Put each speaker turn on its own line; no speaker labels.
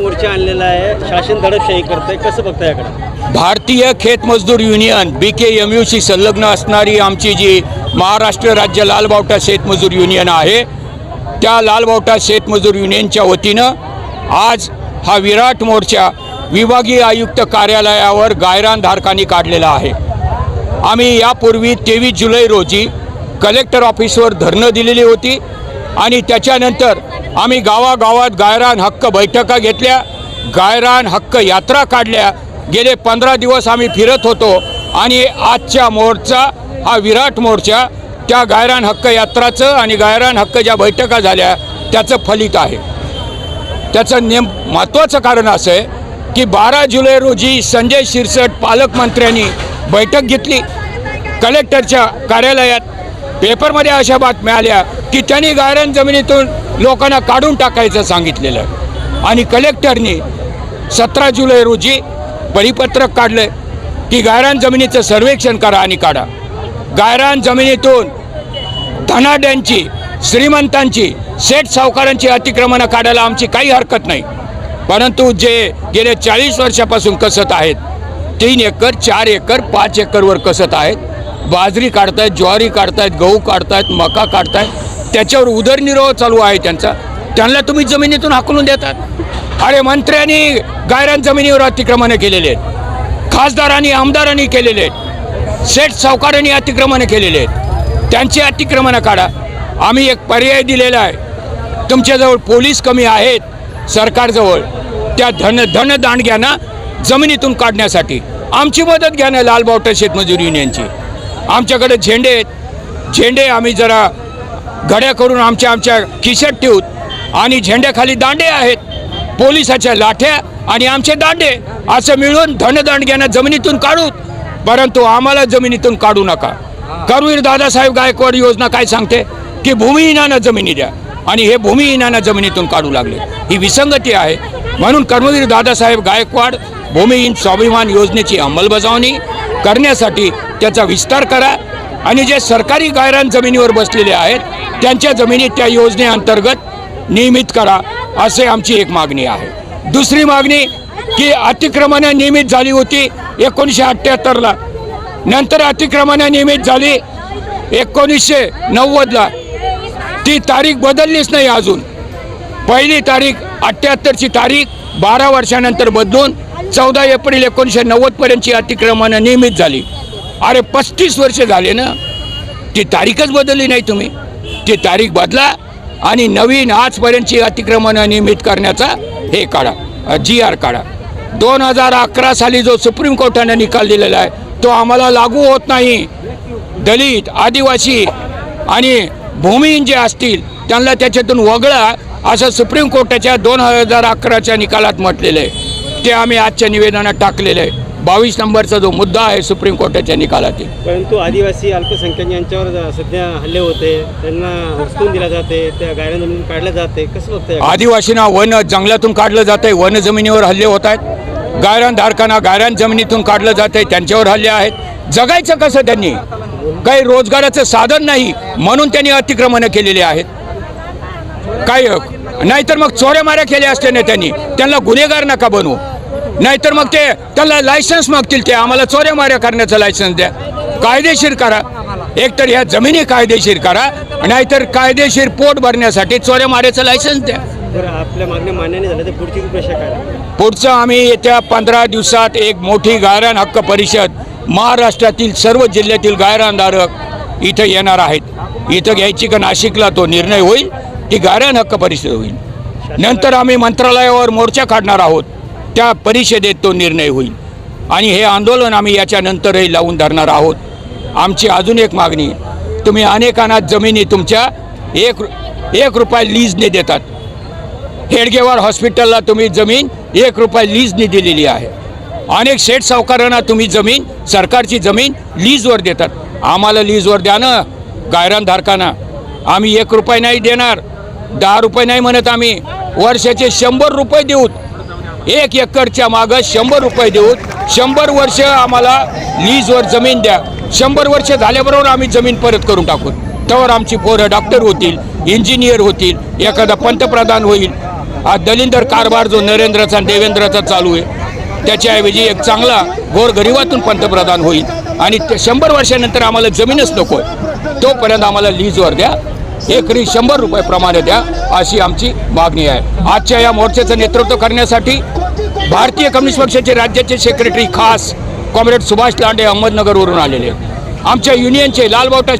मोर्चा आणलेला आहे. शासन दडपशाही करतंय. कसं बघताय याकडे?
भारतीय Khet Mazdoor union B K M यूशी संलग्न असणारी आमची जी महाराष्ट्र राज्य लालबावटा शेतमजूर युनियन आहे त्या लालबावटा शेतमजूर युनियनच्या वतीनं आज हा विराट मोर्चा विभागीय आयुक्त कार्यालयावर गायरानधारकांनी काढलेला आहे. आम्ही यापूर्वी तेवीस जुलै रोजी कलेक्टर ऑफिसवर धरणं दिलेली होती आणि त्याच्यानंतर आम्ही गावागावात गायरान हक्क बैठका घेतल्या गायरान हक्क यात्रा काढल्या. गेले पंधरा दिवस आम्ही फिरत होतो आणि आजच्या मोर्चा हा विराट मोर्चा त्या गायरान हक्क यात्राचं आणि गायरान हक्क ज्या बैठका झाल्या त्याचं फलित आहे. त्याचं नेम महत्त्वाचं कारण असं आहे की बारा जुलै रोजी संजय शिरसट पालकमंत्र्यांनी बैठक घेतली. कलेक्टरच्या कार्यालयात पेपरमध्ये अशा बातम्या आल्या की त्यांनी गायरान जमिनीतून लोकांना काढून टाकायचं सांगितलेलं. आणि कलेक्टरनी सतरा जुलै रोजी परिपत्रक काढलं की गायरान जमिनीचं सर्वेक्षण करा आणि काढा. गायरान जमिनीतून धनाड्यांची श्रीमंतांची सेठ सावकारांची अतिक्रमणं काढायला आमची काही हरकत नाही. परंतु जे गेले चाळीस वर्षापासून कसत आहेत तीन एकर चार एकर पाच एकरवर कसत आहेत बाजरी काढतायत ज्वारी काढतायत गहू काढतायत मका काढतायत त्याच्यावर उदरनिर्वाह चालू आहे त्यांचा. त्यांना तुम्ही जमिनीतून हाकलून देतात. अरे मंत्र्यांनी गायरान जमिनीवर अतिक्रमणं केलेले आहेत. खासदारांनी आमदारांनी केलेले आहेत. सेठ सावकारांनी अतिक्रमणं केलेले आहेत. त्यांची अतिक्रमणं काढा. आम्ही एक पर्याय दिलेला आहे. तुमच्याजवळ पोलीस कमी आहेत सरकारजवळ. त्या धन धनदांडग्यांना जमिनीतून काढण्यासाठी. आमची मदत घ्या ना लालबावटा शेतमजूर युनियनची. आमच्याकडे झेंडे आहेत. झेंडे आम्ही जरा घड्या करून आमच्या आमच्या खिशात ठेवूत. आणि झेंड्याखाली दांडे आहेत. पोलिसाच्या लाठ्या आणि आमचे दांडे. असं मिळून धनदांडग्यांना जमिनीतून काढूत. परंतु आम्हाला जमिनीतून काढू नका. करवीर दादासाहेब गायकवाड योजना काय सांगते? की भूमिहीनांना जमिनी द्या. आणि हे भूमिहीनांना जमिनीतून काढू लागले. ही विसंगती आहे. म्हणून कर्मवीर दादासाहेब गायकवाड भूमिहीन स्वाभिमान योजनेची अंमलबजावणी करण्यासाठी त्याचा विस्तार करा आणि जे सरकारी गायरान जमिनीवर बसलेले आहेत त्यांच्या जमिनी त्या योजनेअंतर्गत नियमित करा असे आमची एक मागणी आहे. दुसरी मागणी की अतिक्रमणं नियमित झाली होती एकोणीसशे अठ्ठ्याहत्तरला नंतर अतिक्रमणं नियमित झाली एकोणीसशे नव्वदला ती तारीख बदललीच नाही अजून. पहिली तारीख अठ्ठ्याहत्तरची तारीख बारा वर्षानंतर बदलून चौदा एप्रिल एकोणीसशे नव्वदपर्यंतची अतिक्रमणं नियमित झाली. अरे पस्तीस वर्ष झाले ना? ती तारीखच बदलली नाही तुम्ही. ती तारीख बदला आणि नवीन आजपर्यंतची अतिक्रमणं नियमित करण्याचा हे काढा जी आर काढा. दोन हजार अकरा साली जो सुप्रीम कोर्टाने निकाल दिलेला आहे तो आम्हाला लागू होत नाही. दलित आदिवासी आणि भूमिहीन जे असतील त्यांना त्याच्यातून वगळा असं सुप्रीम कोर्टाच्या दोन हजार अकराच्या निकालात म्हटलेलं आहे. ते आम्ही आजच्या निवेदनात टाकलेलं आहे. बावीस नंबरचा जो मुद्दा आहे सुप्रीम कोर्टाच्या निकालातील.
परंतु आदिवासी अल्पसंख्याक यांच्यावर ज- सध्या हल्ले होते त्यांना हुसकून दिला जाते त्या गायरान जमिनी काढल्या जाते कसं याकडे?
आदिवासींना वन जंगलातून काढलं जात आहे वन जमिनीवर हल्ले होत आहेत. गायरान धारकांना गायरान जमिनीतून काढलं जात आहे त्यांच्यावर हल्ले आहेत. जगायचं कसं त्यांनी? काही रोजगाराचं साधन नाही म्हणून त्यांनी अतिक्रमणं केलेली आहेत. काय नाहीतर मग चोऱ्या माऱ्या केल्या असते ना त्यांनी. त्यांना गुन्हेगार नका बनवू नाहीतर मग ते त्याला लायसन्स मागतील ते. आम्हाला चोऱ्या माऱ्या करण्याचं लायसन्स द्या. कायदेशीर करा. एकतर ह्या जमिनी कायदेशीर करा. नाहीतर कायदेशीर पोट भरण्यासाठी चोऱ्या माऱ्याचं लायसन्स द्या
आपल्या मागण्या मान्य नाही झाल्या तर पुढची रूपरेषा काय
पुढचं आम्ही येत्या पंधरा दिवसात एक मोठी गायरान हक्क परिषद महाराष्ट्रातील सर्व जिल्ह्यातील गायरानधारक इथं येणार आहेत. इथं घ्यायची का नाशिकला तो निर्णय होईल. ही गायरान हक्क परिषद होईल. नंतर आम्ही मंत्रालयावर मोर्चा काढणार आहोत. त्या परिषदेत तो निर्णय होईल. आणि हे आंदोलन आम्ही याच्यानंतरही लावून धरणार आहोत. आमची अजून एक मागणी तुम्ही अनेकांना जमिनी तुमच्या एक एक रुपया लीजने देतात. हेडगेवार हॉस्पिटलला तुम्ही जमीन एक रुपया लीजने दिलेली आहे. अनेक शेठ सावकारांना तुम्ही जमीन सरकारची जमीन लीजवर देतात. आम्हाला लीजवर द्या ना गायरानधारकांना. आम्ही एक रुपये नाही देणार. दहा रुपये नाही म्हणत आम्ही. वर्षाचे शंभर रुपये देऊत. एक एकरच्या मागं शंभर रुपये देऊ शंभर वर्ष आम्हाला लीजवर जमीन द्या. शंभर वर्ष झाल्याबरोबर आम्ही जमीन परत करून टाकू तर आमची पोरं डॉक्टर होतील इंजिनियर होतील एखादा पंतप्रधान होईल. हा दलिंदर कारभार जो नरेंद्रचा आणि देवेंद्रचा चालू आहे त्याच्याऐवजी एक चांगला गोरगरिबातून पंतप्रधान होईल. आणि ते शंभर वर्षानंतर आम्हाला जमीनच नको आहे. तोपर्यंत आम्हाला लीजवर द्या. एकरी शंभर रुपये प्रमाणे द्या अशी आमची मागणी आहे. आजच्या या मोर्चाचं नेतृत्व करण्यासाठी भारतीय कम्युनिस्ट पक्षाचे राज्याचे सेक्रेटरी खास कॉम्रेड सुभाष लांडे अहमदनगरवरून आलेले आमच्या युनियनचे लालबावटा